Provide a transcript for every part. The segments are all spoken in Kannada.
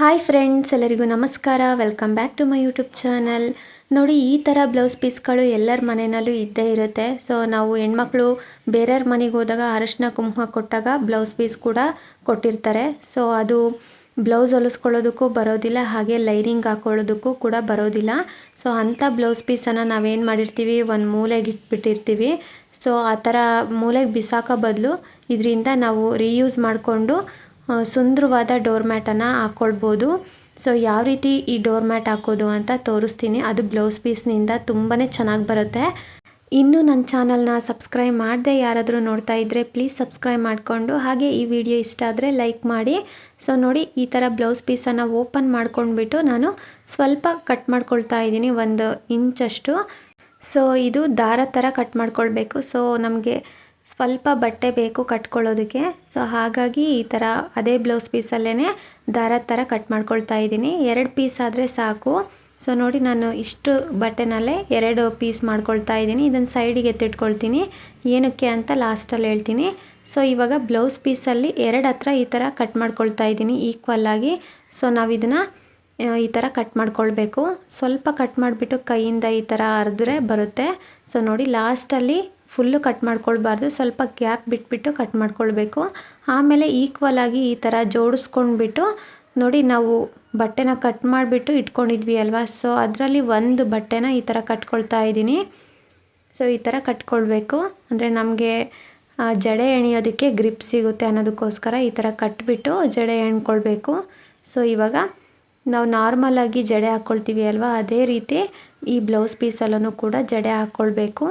ಹಾಯ್ ಫ್ರೆಂಡ್ಸ್ ಎಲ್ಲರಿಗೂ ನಮಸ್ಕಾರ. Welcome back to my YouTube channel ನೋಡಿ, ಈ ಥರ ಬ್ಲೌಸ್ ಪೀಸ್ಗಳು ಎಲ್ಲರ ಮನೆಯಲ್ಲೂ ಇದ್ದೇ ಇರುತ್ತೆ. ಸೊ ನಾವು ಹೆಣ್ಮಕ್ಳು ಬೇರೆಯವ್ರ ಮನೆಗೆ ಹೋದಾಗ ಅರಶಿನ ಕುಂಕುಮ ಕೊಟ್ಟಾಗ ಬ್ಲೌಸ್ ಪೀಸ್ ಕೂಡ ಕೊಟ್ಟಿರ್ತಾರೆ. ಸೊ ಅದು ಬ್ಲೌಸ್ ಹೊಲಿಸ್ಕೊಳ್ಳೋದಕ್ಕೂ ಬರೋದಿಲ್ಲ, ಹಾಗೆ ಲೈನಿಂಗ್ ಹಾಕೊಳ್ಳೋದಕ್ಕೂ ಕೂಡ ಬರೋದಿಲ್ಲ. ಸೊ ಅಂಥ ಬ್ಲೌಸ್ ಪೀಸನ್ನು ನಾವೇನು ಮಾಡಿರ್ತೀವಿ? ಒಂದು ಮೂಲೆಗೆ ಇಟ್ಬಿಟ್ಟಿರ್ತೀವಿ. ಸೊ ಆ ಥರ ಮೂಲೆಗೆ ಬಿಸಾಕೋ ಬದಲು ಇದರಿಂದ ನಾವು ರೀಯೂಸ್ ಮಾಡಿಕೊಂಡು ಸುಂದರವಾದ ಡೋರ್ ಮ್ಯಾಟನ್ನು ಹಾಕ್ಕೊಳ್ಬೋದು ಸೊ ಯಾವ ರೀತಿ ಈ ಡೋರ್ ಮ್ಯಾಟ್ ಹಾಕೋದು ಅಂತ ತೋರಿಸ್ತೀನಿ. ಅದು ಬ್ಲೌಸ್ ಪೀಸ್ನಿಂದ ತುಂಬಾ ಚೆನ್ನಾಗಿ ಬರುತ್ತೆ. ಇನ್ನೂ ನನ್ನ ಚಾನಲ್ನ ಸಬ್ಸ್ಕ್ರೈಬ್ ಮಾಡದೆ ಯಾರಾದರೂ ನೋಡ್ತಾ ಇದ್ದರೆ ಪ್ಲೀಸ್ ಸಬ್ಸ್ಕ್ರೈಬ್ ಮಾಡಿಕೊಂಡು, ಹಾಗೆ ಈ ವಿಡಿಯೋ ಇಷ್ಟ ಆದರೆ ಲೈಕ್ ಮಾಡಿ. ಸೊ ನೋಡಿ, ಈ ಥರ ಬ್ಲೌಸ್ ಪೀಸನ್ನು ಓಪನ್ ಮಾಡ್ಕೊಂಡ್ಬಿಟ್ಟು ನಾನು ಸ್ವಲ್ಪ ಕಟ್ ಮಾಡ್ಕೊಳ್ತಾ ಇದ್ದೀನಿ, ಒಂದು ಇಂಚಷ್ಟು ಸೊ ಇದು ದಾರ ಥರ ಕಟ್ ಮಾಡ್ಕೊಳ್ಬೇಕು. ಸೊ ನಮಗೆ ಸ್ವಲ್ಪ ಬಟ್ಟೆ ಬೇಕು ಕಟ್ಕೊಳ್ಳೋದಕ್ಕೆ. ಸೊ ಹಾಗಾಗಿ ಈ ಥರ ಅದೇ ಬ್ಲೌಸ್ ಪೀಸಲ್ಲೇ ದಾರದ ಥರ ಕಟ್ ಮಾಡ್ಕೊಳ್ತಾ ಇದ್ದೀನಿ. ಎರಡು ಪೀಸ್ ಆದರೆ ಸಾಕು. ಸೊ ನೋಡಿ ನಾನು ಇಷ್ಟು ಬಟ್ಟೆನಲ್ಲೇ ಎರಡು ಪೀಸ್ ಮಾಡ್ಕೊಳ್ತಾ ಇದ್ದೀನಿ. ಇದನ್ನು ಸೈಡಿಗೆ ಎತ್ತಿಟ್ಕೊಳ್ತೀನಿ. ಏನಕ್ಕೆ ಅಂತ ಲಾಸ್ಟಲ್ಲಿ ಹೇಳ್ತೀನಿ. ಸೊ ಇವಾಗ ಬ್ಲೌಸ್ ಪೀಸಲ್ಲಿ ಎರಡು ಹತ್ರ ಈ ಥರ ಕಟ್ ಮಾಡ್ಕೊಳ್ತಾ ಇದ್ದೀನಿ ಈಕ್ವಲ್ಲಾಗಿ ಸೊ ನಾವು ಇದನ್ನು ಈ ಥರ ಕಟ್ ಮಾಡ್ಕೊಳ್ಬೇಕು. ಸ್ವಲ್ಪ ಕಟ್ ಮಾಡಿಬಿಟ್ಟು ಕೈಯಿಂದ ಈ ಥರ ಅರೆದ್ರೆ ಬರುತ್ತೆ. ಸೊ ನೋಡಿ ಲಾಸ್ಟಲ್ಲಿ ಫುಲ್ಲು ಕಟ್ ಮಾಡ್ಕೊಳ್ಬಾರ್ದು. ಸ್ವಲ್ಪ ಗ್ಯಾಪ್ ಬಿಟ್ಬಿಟ್ಟು ಕಟ್ ಮಾಡ್ಕೊಳ್ಬೇಕು. ಆಮೇಲೆ ಈಕ್ವಲ್ ಆಗಿ ಈ ಥರ ಜೋಡಿಸ್ಕೊಂಡ್ಬಿಟ್ಟು ನೋಡಿ ನಾವು ಬಟ್ಟೆನ ಕಟ್ ಮಾಡಿಬಿಟ್ಟು ಇಟ್ಕೊಂಡಿದ್ವಿ ಅಲ್ವಾ? ಸೊ ಅದರಲ್ಲಿ ಒಂದು ಬಟ್ಟೆನ ಈ ಥರ ಕಟ್ಕೊಳ್ತಾ ಇದ್ದೀನಿ. ಸೊ ಈ ಥರ ಕಟ್ಕೊಳ್ಬೇಕು. ಅಂದರೆ ನಮಗೆ ಜಡೆ ಎಣಿಯೋದಕ್ಕೆ ಗ್ರಿಪ್ ಸಿಗುತ್ತೆ ಅನ್ನೋದಕ್ಕೋಸ್ಕರ ಈ ಥರ ಕಟ್ಬಿಟ್ಟು ಜಡೆ ಎಣ್ಕೊಳ್ಬೇಕು. ಸೊ ಇವಾಗ ನಾವು ನಾರ್ಮಲಾಗಿ ಜಡೆ ಹಾಕ್ಕೊಳ್ತೀವಿ ಅಲ್ವಾ? ಅದೇ ರೀತಿ ಈ ಬ್ಲೌಸ್ ಪೀಸಲ್ಲೂ ಕೂಡ ಜಡೆ ಹಾಕ್ಕೊಳ್ಬೇಕು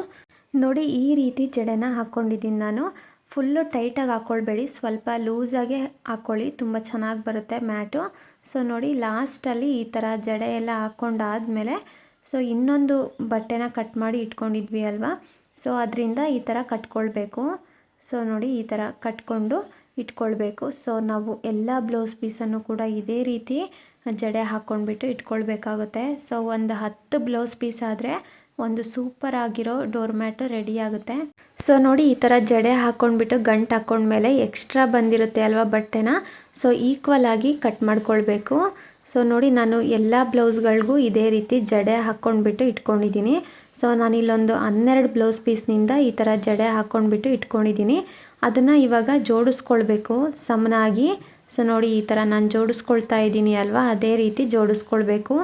ನೋಡಿ, ಈ ರೀತಿ ಜಡೆನ ಹಾಕ್ಕೊಂಡಿದ್ದೀನಿ ನಾನು. ಫುಲ್ಲು ಟೈಟಾಗಿ ಹಾಕ್ಕೊಳ್ಬೇಡಿ ಸ್ವಲ್ಪ ಲೂಸಾಗೆ ಹಾಕ್ಕೊಳ್ಳಿ ತುಂಬ ಚೆನ್ನಾಗಿ ಬರುತ್ತೆ ಮ್ಯಾಟು. ಸೊ, ನೋಡಿ, ಲಾಸ್ಟಲ್ಲಿ ಈ ಥರ ಜಡೆ ಎಲ್ಲ ಹಾಕ್ಕೊಂಡಾದಮೇಲೆ ಸೊ, ಇನ್ನೊಂದು ಬಟ್ಟೆನ ಕಟ್ ಮಾಡಿ ಇಟ್ಕೊಂಡಿದ್ವಿ ಅಲ್ವಾ? ಸೊ, ಅದರಿಂದ ಈ ಥರ ಕಟ್ಕೊಳ್ಬೇಕು. ಸೊ, ನೋಡಿ, ಈ ಥರ ಕಟ್ಕೊಂಡು ಇಟ್ಕೊಳ್ಬೇಕು. ಸೊ, ನಾವು ಎಲ್ಲ ಬ್ಲೌಸ್ ಪೀಸನ್ನು ಕೂಡ ಇದೇ ರೀತಿ ಜಡೆ ಹಾಕ್ಕೊಂಡ್ಬಿಟ್ಟು ಇಟ್ಕೊಳ್ಬೇಕಾಗುತ್ತೆ. ಸೊ, ಒಂದು ಹತ್ತು ಬ್ಲೌಸ್ ಪೀಸ್ ಆದರೆ ಒಂದು ಸೂಪರ್ ಆಗಿರೋ ಡೋರ್ ಮ್ಯಾಟು ರೆಡಿ ಆಗುತ್ತೆ. ಸೊ ನೋಡಿ ಈ ಥರ ಜಡೆ ಹಾಕ್ಕೊಂಡ್ಬಿಟ್ಟು ಗಂಟು ಹಾಕ್ಕೊಂಡ್ಮೇಲೆ ಎಕ್ಸ್ಟ್ರಾ ಬಂದಿರುತ್ತೆ ಅಲ್ವಾ ಬಟ್ಟೆನ? ಸೊ ಈಕ್ವಲ್ ಆಗಿ ಕಟ್ ಮಾಡ್ಕೊಳ್ಬೇಕು. ಸೊ ನೋಡಿ ನಾನು ಎಲ್ಲ ಬ್ಲೌಸ್ಗಳಿಗೂ ಇದೇ ರೀತಿ ಜಡೆ ಹಾಕ್ಕೊಂಡ್ಬಿಟ್ಟು ಇಟ್ಕೊಂಡಿದ್ದೀನಿ. ಸೊ ನಾನು ಇಲ್ಲೊಂದು ಹನ್ನೆರಡು ಬ್ಲೌಸ್ ಪೀಸ್ನಿಂದ ಈ ಥರ ಜಡೆ ಹಾಕ್ಕೊಂಡ್ಬಿಟ್ಟು ಇಟ್ಕೊಂಡಿದ್ದೀನಿ. ಅದನ್ನು ಇವಾಗ ಜೋಡಿಸ್ಕೊಳ್ಬೇಕು ಸಮನಾಗಿ. ಸೊ ನೋಡಿ ಈ ಥರ ನಾನು ಜೋಡಿಸ್ಕೊಳ್ತಾ ಇದ್ದೀನಿ ಅಲ್ವಾ? ಅದೇ ರೀತಿ ಜೋಡಿಸ್ಕೊಳ್ಬೇಕು.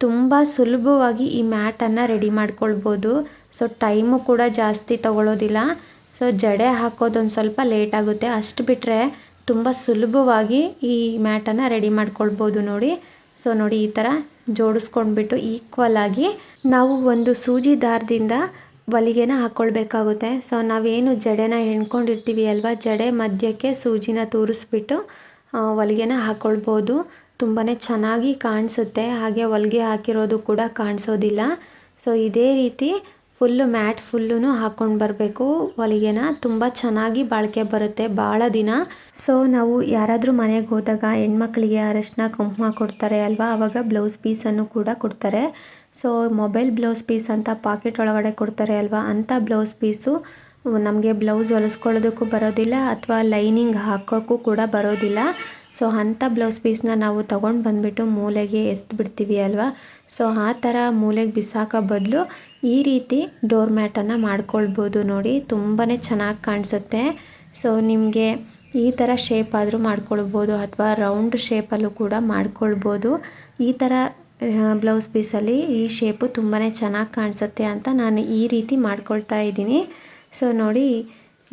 ತುಂಬ ಸುಲಭವಾಗಿ ಈ ಮ್ಯಾಟನ್ನು ರೆಡಿ ಮಾಡ್ಕೊಳ್ಬೋದು. ಸೊ ಟೈಮು ಕೂಡ ಜಾಸ್ತಿ ತಗೊಳ್ಳೋದಿಲ್ಲ ಸೊ ಜಡೆ ಹಾಕೋದೊಂದು ಸ್ವಲ್ಪ ಲೇಟ್ ಆಗುತ್ತೆ. ಅಷ್ಟು ಬಿಟ್ಟರೆ ತುಂಬ ಸುಲಭವಾಗಿ ಈ ಮ್ಯಾಟನ್ನು ರೆಡಿ ಮಾಡ್ಕೊಳ್ಬೋದು ನೋಡಿ. ಸೊ ನೋಡಿ ಈ ಥರ ಜೋಡಿಸ್ಕೊಂಡ್ಬಿಟ್ಟು ಈಕ್ವಲ್ ಆಗಿ ನಾವು ಒಂದು ಸೂಜಿ ದಾರದಿಂದ ಹೊಲಿಗೆನ ಹಾಕ್ಕೊಳ್ಬೇಕಾಗುತ್ತೆ ಸೊ ನಾವೇನು ಜಡೆನ ಹೆಣ್ಕೊಂಡಿರ್ತೀವಿ ಅಲ್ವಾ? ಜಡೆ ಮಧ್ಯಕ್ಕೆ ಸೂಜಿನ ತೂರಿಸ್ಬಿಟ್ಟು ಹೊಲಿಗೆನ ಹಾಕ್ಕೊಳ್ಬೋದು ತುಂಬಾ ಚೆನ್ನಾಗಿ ಕಾಣಿಸುತ್ತೆ. ಹಾಗೆ ಹೊಲಿಗೆ ಹಾಕಿರೋದು ಕೂಡ ಕಾಣಿಸೋದಿಲ್ಲ. ಸೊ ಇದೇ ರೀತಿ ಫುಲ್ಲು ಮ್ಯಾಟ್ ಫುಲ್ಲು ಹಾಕ್ಕೊಂಡು ಬರಬೇಕು. ಹೊಲಿಗೆನ ತುಂಬ ಚೆನ್ನಾಗಿ ಬಾಳಿಕೆ ಬರುತ್ತೆ ಭಾಳ ದಿನ. ಸೊ ನಾವು ಯಾರಾದರೂ ಮನೆಗೆ ಹೋದಾಗ ಹೆಣ್ಮಕ್ಳಿಗೆ ಅರಶಿನ, ಕುಂಕುಮ ಕೊಡ್ತಾರೆ ಅಲ್ವಾ? ಆವಾಗ ಬ್ಲೌಸ್ ಪೀಸನ್ನು ಕೂಡ ಕೊಡ್ತಾರೆ. ಸೊ ಮೊಬೈಲ್ ಬ್ಲೌಸ್ ಪೀಸ್ ಅಂತ ಪಾಕೆಟ್ ಒಳಗಡೆ ಕೊಡ್ತಾರೆ ಅಲ್ವಾ? ಅಂಥ ಬ್ಲೌಸ್ ಪೀಸು ನಮಗೆ ಬ್ಲೌಸ್ ಹೊಲಿಸ್ಕೊಳ್ಳೋದಕ್ಕೂ ಬರೋದಿಲ್ಲ ಅಥವಾ ಲೈನಿಂಗ್ ಹಾಕೋಕ್ಕೂ ಕೂಡ ಬರೋದಿಲ್ಲ. ಸೊ ಅಂಥ ಬ್ಲೌಸ್ ಪೀಸ್ನ ನಾವು ತೊಗೊಂಡು ಬಂದುಬಿಟ್ಟು ಮೂಲೆಗೆ ಎಸ್ದು ಬಿಡ್ತೀವಿ ಅಲ್ವಾ? ಸೊ ಆ ಥರ ಮೂಲೆಗೆ ಬಿಸಾಕೋ ಬದಲು ಈ ರೀತಿ ಡೋರ್ ಮ್ಯಾಟನ್ನು ಮಾಡ್ಕೊಳ್ಬೋದು ನೋಡಿ. ತುಂಬಾ ಚೆನ್ನಾಗಿ ಕಾಣಿಸುತ್ತೆ. ಸೊ ನಿಮಗೆ ಈ ಥರ ಶೇಪ್ ಆದರೂ ಮಾಡ್ಕೊಳ್ಬೋದು ಅಥವಾ ರೌಂಡ್ ಶೇಪಲ್ಲೂ ಕೂಡ ಮಾಡ್ಕೊಳ್ಬೋದು. ಈ ಥರ ಬ್ಲೌಸ್ ಪೀಸಲ್ಲಿ ಈ ಶೇಪು ತುಂಬಾ ಚೆನ್ನಾಗಿ ಕಾಣಿಸುತ್ತೆ ಅಂತ ನಾನು ಈ ರೀತಿ ಮಾಡ್ಕೊಳ್ತಾ ಇದ್ದೀನಿ. ಸೊ ನೋಡಿ,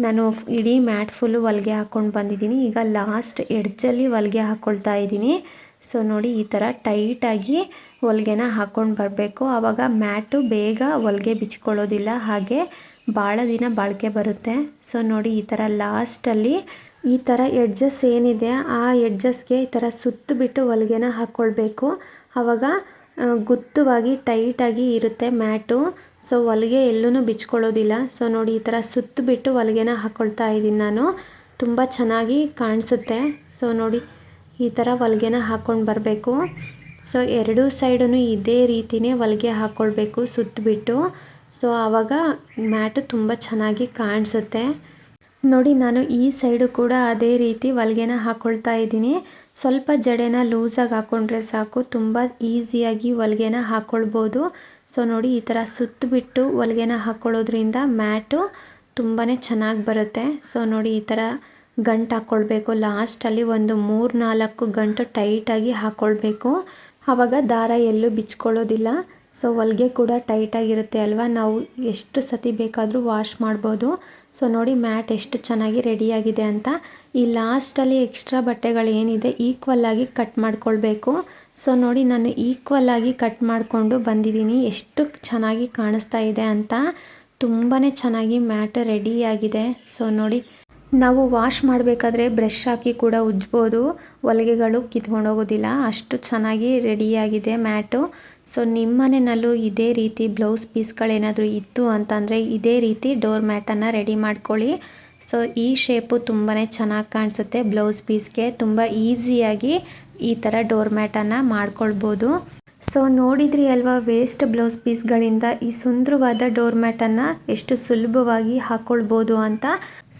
ನಾನು ಇಡೀ ಮ್ಯಾಟ್ ಫುಲ್ಲು ಹೊಲಿಗೆ ಹಾಕ್ಕೊಂಡು ಬಂದಿದ್ದೀನಿ. ಈಗ ಲಾಸ್ಟ್ ಎಡ್ಜಲ್ಲಿ ಹೊಲಿಗೆ ಹಾಕ್ಕೊಳ್ತಾ ಇದ್ದೀನಿ. ಸೊ ನೋಡಿ, ಈ ಥರ ಟೈಟಾಗಿ ಹೊಲಿಗೆನ ಹಾಕ್ಕೊಂಡು ಬರಬೇಕು. ಆವಾಗ ಮ್ಯಾಟು ಬೇಗ ಹೊಲಿಗೆ ಬಿಚ್ಕೊಳ್ಳೋದಿಲ್ಲ, ಹಾಗೆ ಭಾಳ ದಿನ ಬಾಳಿಕೆ ಬರುತ್ತೆ. ಸೊ ನೋಡಿ, ಈ ಥರ ಲಾಸ್ಟಲ್ಲಿ ಈ ಥರ ಎಡ್ಜಸ್ ಏನಿದೆ, ಆ ಎಡ್ಜಸ್ಗೆ ಈ ಥರ ಸುತ್ತಬಿಟ್ಟು ಹೊಲಿಗೆನ ಹಾಕ್ಕೊಳ್ಬೇಕು ಆವಾಗ ಗುತ್ತವಾಗಿ, ಟೈಟಾಗಿ ಇರುತ್ತೆ ಮ್ಯಾಟು. ಸೊ ಹೊಲಿಗೆ ಎಲ್ಲೂ ಬಿಚ್ಕೊಳ್ಳೋದಿಲ್ಲ. ಸೊ ನೋಡಿ ಈ ಥರ ಸುತ್ತಬಿಟ್ಟು ಹೊಲಿಗೆನ ಹಾಕ್ಕೊಳ್ತಾ ಇದ್ದೀನಿ ನಾನು. ತುಂಬ ಚೆನ್ನಾಗಿ ಕಾಣಿಸುತ್ತೆ. ಸೊ ನೋಡಿ ಈ ಥರ ಹೊಲಿಗೆನ ಹಾಕ್ಕೊಂಡು ಬರಬೇಕು. ಸೊ ಎರಡೂ ಸೈಡೂ ಇದೇ ರೀತಿಯೇ ಹೊಲಿಗೆ ಹಾಕ್ಕೊಳ್ಬೇಕು ಸುತ್ತಬಿಟ್ಟು. ಸೊ ಆವಾಗ ಮ್ಯಾಟು ತುಂಬ ಚೆನ್ನಾಗಿ ಕಾಣಿಸುತ್ತೆ. ನೋಡಿ, ನಾನು ಈ ಸೈಡು ಕೂಡ ಅದೇ ರೀತಿ ಹೊಲಿಗೆನ ಹಾಕ್ಕೊಳ್ತಾ ಇದ್ದೀನಿ. ಸ್ವಲ್ಪ ಜಡೆನ ಲೂಸಾಗಿ ಹಾಕ್ಕೊಂಡ್ರೆ ಸಾಕು, ತುಂಬ ಈಸಿಯಾಗಿ ಹೊಲಿಗೆನ ಹಾಕ್ಕೊಳ್ಬೋದು ಸೊ, ನೋಡಿ, ಈ ಥರ ಸುತ್ತಬಿಟ್ಟು ಹೊಲಿಗೆನ ಹಾಕ್ಕೊಳ್ಳೋದ್ರಿಂದ ಮ್ಯಾಟು ತುಂಬಾ ಚೆನ್ನಾಗಿ ಬರುತ್ತೆ. ಸೊ, ನೋಡಿ, ಈ ಥರ ಗಂಟು ಹಾಕ್ಕೊಳ್ಬೇಕು ಲಾಸ್ಟಲ್ಲಿ ಒಂದು ಮೂರು ನಾಲ್ಕು ಗಂಟು ಟೈಟಾಗಿ ಹಾಕ್ಕೊಳ್ಬೇಕು ಆವಾಗ ದಾರ ಎಲ್ಲೂ ಬಿಚ್ಕೊಳ್ಳೋದಿಲ್ಲ. ಸೊ, ಹೊಲಿಗೆ ಕೂಡ ಟೈಟಾಗಿರುತ್ತೆ ಅಲ್ವಾ? ನಾವು ಎಷ್ಟು ಸತಿ ಬೇಕಾದರೂ ವಾಶ್ ಮಾಡ್ಬೋದು. ಸೊ ನೋಡಿ ಮ್ಯಾಟ್ ಎಷ್ಟು ಚೆನ್ನಾಗಿ ರೆಡಿಯಾಗಿದೆ ಅಂತ. ಈ ಲಾಸ್ಟಲ್ಲಿ ಎಕ್ಸ್ಟ್ರಾ ಬಟ್ಟೆಗಳು ಏನಿದೆ ಈಕ್ವಲ್ ಆಗಿ ಕಟ್ ಮಾಡ್ಕೊಳ್ಬೇಕು. ಸೊ ನೋಡಿ ನಾನು ಈಕ್ವಲ್ ಆಗಿ ಕಟ್ ಮಾಡಿಕೊಂಡು ಬಂದಿದ್ದೀನಿ. ಎಷ್ಟು ಚೆನ್ನಾಗಿ ಕಾಣಿಸ್ತಾ ಇದೆ ಅಂತ. ತುಂಬಾ ಚೆನ್ನಾಗಿ ಮ್ಯಾಟ್ ರೆಡಿಯಾಗಿದೆ. ಸೊ ನೋಡಿ ನಾವು ವಾಶ್ ಮಾಡಬೇಕಾದ್ರೆ ಬ್ರಷ್ ಹಾಕಿ ಕೂಡ ಉಜ್ಬೋದು. ಹೊಲಿಗೆಗಳು ಕಿತ್ಕೊಂಡು ಹೋಗೋದಿಲ್ಲ ಅಷ್ಟು ಚೆನ್ನಾಗಿ ರೆಡಿಯಾಗಿದೆ ಮ್ಯಾಟು. ಸೊ ನಿಮ್ಮ ಮನೆಯಲ್ಲೂ ಇದೇ ರೀತಿ ಬ್ಲೌಸ್ ಪೀಸ್ಗಳೇನಾದರೂ ಇತ್ತು ಅಂತಂದರೆ ಇದೇ ರೀತಿ ಡೋರ್ ಮ್ಯಾಟನ್ನು ರೆಡಿ ಮಾಡ್ಕೊಳ್ಳಿ. ಸೊ ಈ ಶೇಪು ತುಂಬಾ ಚೆನ್ನಾಗಿ ಕಾಣಿಸುತ್ತೆ ಬ್ಲೌಸ್ ಪೀಸ್ಗೆ ತುಂಬ ಈಸಿಯಾಗಿ ಈ ಥರ ಡೋರ್ ಮ್ಯಾಟನ್ನು ಮಾಡ್ಕೊಳ್ಬೋದು. ಸೊ ನೋಡಿದ್ರಿ ಅಲ್ವಾ ವೇಸ್ಟ್ ಬ್ಲೌಸ್ ಪೀಸ್ಗಳಿಂದ ಈ ಸುಂದರವಾದ ಡೋರ್ ಮ್ಯಾಟನ್ನು ಎಷ್ಟು ಸುಲಭವಾಗಿ ಹಾಕ್ಕೊಳ್ಬೋದು ಅಂತ?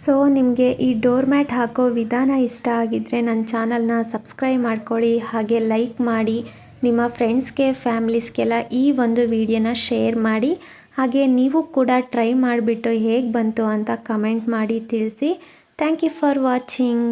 ಸೊ ನಿಮಗೆ ಈ ಡೋರ್ ಮ್ಯಾಟ್ ಹಾಕೋ ವಿಧಾನ ಇಷ್ಟ ಆಗಿದ್ದರೆ ನನ್ನ ಚಾನಲ್ನ ಸಬ್ಸ್ಕ್ರೈಬ್ ಮಾಡ್ಕೊಳ್ಳಿ, ಹಾಗೆ ಲೈಕ್ ಮಾಡಿ, ನಿಮ್ಮ ಫ್ರೆಂಡ್ಸ್ಗೆ ಫ್ಯಾಮ್ಲೀಸ್ಗೆಲ್ಲ ಈ ಒಂದು ವಿಡಿಯೋನ ಶೇರ್ ಮಾಡಿ, ಹಾಗೆ ನೀವು ಕೂಡ ಟ್ರೈ ಮಾಡಿಬಿಟ್ಟು ಹೇಗೆ ಬಂತು ಅಂತ ಕಮೆಂಟ್ ಮಾಡಿ ತಿಳಿಸಿ. Thank you for watching